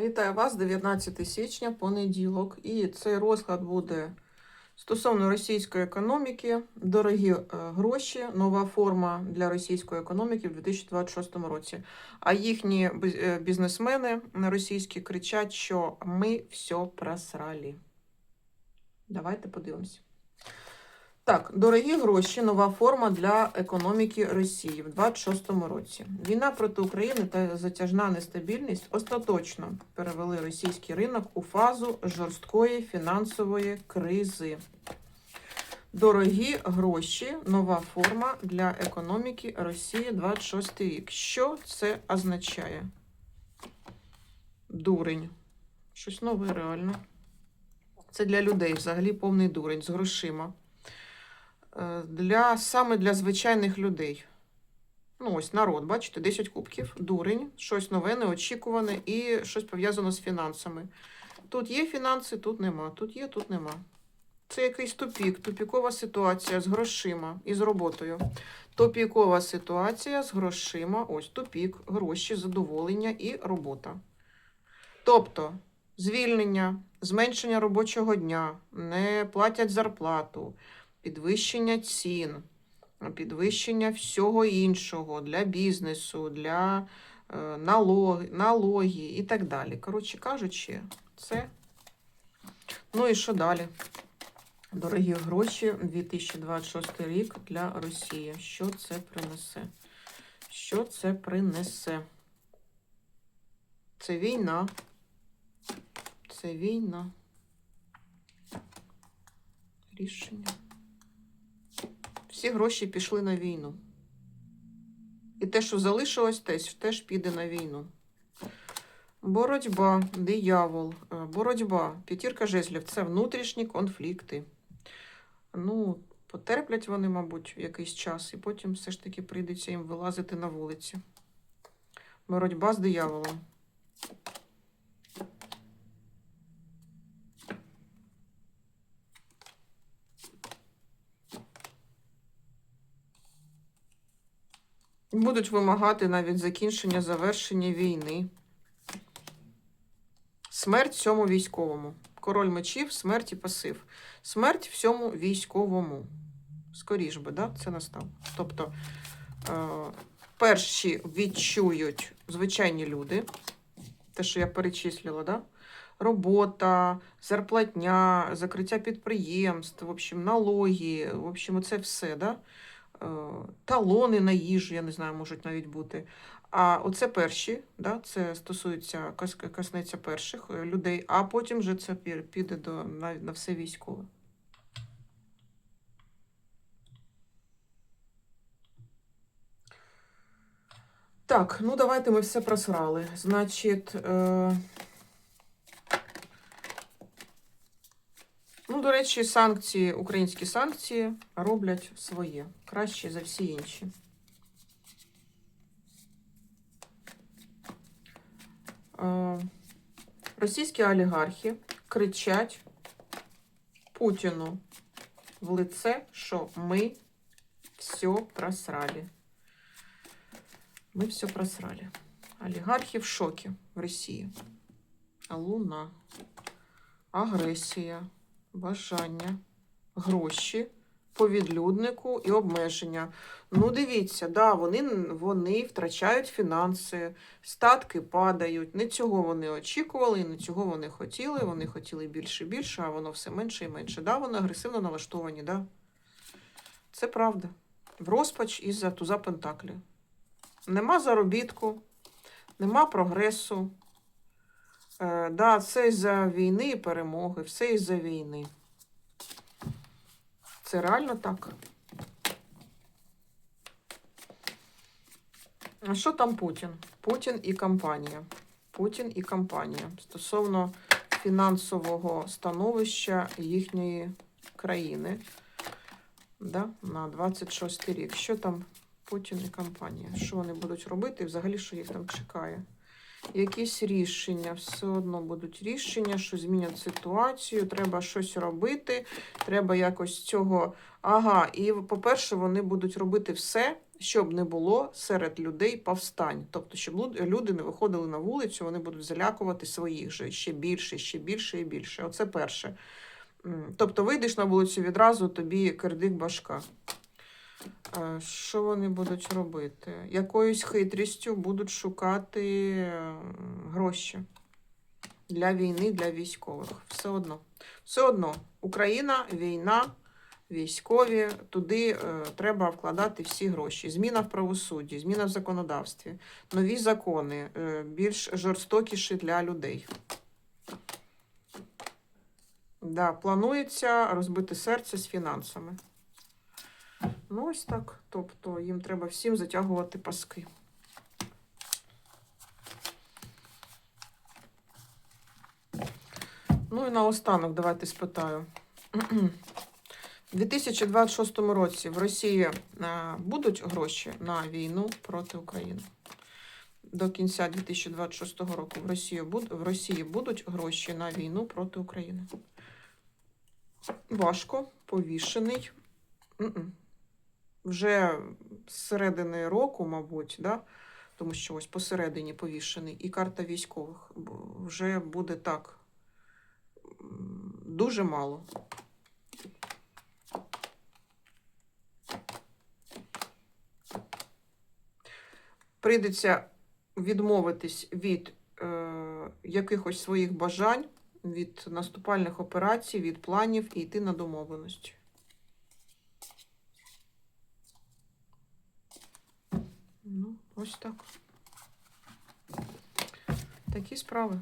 Вітаю вас 19 січня, понеділок. І цей розклад буде стосовно російської економіки, дорогі е, гроші, нова форма для російської економіки в 2026 році. А їхні е, бізнесмени російські кричать, що ми все просрали. Давайте подивимося. Так, дорогі гроші, нова форма для економіки Росії в 26-му році. Війна проти України та затяжна нестабільність остаточно перевели російський ринок у фазу жорсткої фінансової кризи. Дорогі гроші, нова форма для економіки Росії 26 рік. Що це означає? Дурень. Щось нове реально. Це для людей взагалі повний дурень з грошима. Е, Для, саме для звичайних людей. Ну, ось народ, бачите, 10 кубків, дурень, щось нове, неочікуване і щось пов'язано з фінансами. Тут є фінанси, тут нема. Тут є, тут нема. Це якийсь тупік, тупікова ситуація з грошима і з роботою. Тупікова ситуація з грошима, ось тупік, гроші, задоволення і робота. Тобто звільнення, зменшення робочого дня, не платять зарплату, підвищення цін, підвищення всього іншого для бізнесу, для е, налоги, налоги і так далі. Коротше кажучи, це. Ну і що далі? Дорогі гроші, 2026 рік для Росії. Що це принесе? Що це принесе? Це війна. Це війна. Рішення. Всі гроші пішли на війну. І те, що залишилось, теж, піде на війну. Боротьба, диявол, е, боротьба, п'ятірка жезлів це внутрішні конфлікти. Ну, потерплять вони, мабуть, якийсь час, і потім все ж таки прийдеться їм вилазити на вулиці. Боротьба з дияволом. Будуть вимагати навіть закінчення завершення війни. Смерть всьому військовому. Король мечів, смерть і пасив. Смерть всьому військовому. Скоріш би, да? це настав. Тобто е, перші відчують звичайні люди, те, що я перечислила, да? робота, зарплатня, закриття підприємств, в общем, налоги, в общем, це все. Да? Е, талони на їжу, я не знаю, можуть навіть бути. А оце перші, да, це стосується коснеться перших е, людей, а потім вже це піде до, на, на все військове. Так, ну давайте ми все просрали. Значить, е... до речі, санкції, українські санкції роблять своє краще за всі інші. Е, Російські олігархи кричать Путіну в лице, що ми все просрали. Ми все просрали. Олігархи в шокі в Росії. Луна, агресія, бажання, гроші по відлюднику і обмеження. Ну, дивіться, да, вони, вони втрачають фінанси, статки падають. Не цього вони очікували, не цього вони хотіли. Вони хотіли більше і більше, а воно все менше і менше. Да, вони агресивно налаштовані, да. Це правда. В розпач із-за туза Пентаклі. Нема заробітку, нема прогресу. Да, все із-за війни і перемоги, все із-за війни. Це реально так. А що там Путін? Путін і компанія. Путін і компанія стосовно фінансового становища їхньої країни да, на 26 рік. Що там Путін і компанія? Що вони будуть робити і взагалі, що їх там чекає? Якісь рішення, все одно будуть рішення, що змінять ситуацію, треба щось робити, треба якось цього. Ага, і по-перше, вони будуть робити все, щоб не було серед людей повстань. Тобто, щоб люди не виходили на вулицю, вони будуть залякувати своїх же ще більше, ще більше і більше. Оце перше. Тобто вийдеш на вулицю відразу, тобі кирдик башка. Е, Що вони будуть робити? Якоюсь хитрістю будуть шукати е, гроші для війни, для військових. Все одно. Все одно. Україна, війна, військові, туди е, треба вкладати всі гроші. Зміна в правосудді, зміна в законодавстві, нові закони, більш жорстокіші для людей. Да, планується розбити серце з фінансами. Ну, ось так. Тобто їм треба всім затягувати паски. Ну і наостанок давайте спитаю. У 2026 році в Росії е, будуть гроші на війну проти України? До кінця 2026 року в Росії, в Росії будуть гроші на війну проти України? Важко, повішений. Вже з середини року, мабуть, да? тому що ось посередині повішений, і карта військових вже буде так. Дуже мало. Прийдеться відмовитись від е, якихось своїх бажань, від наступальних операцій, від планів і йти на домовленості. Ну, ось так. Такі справи.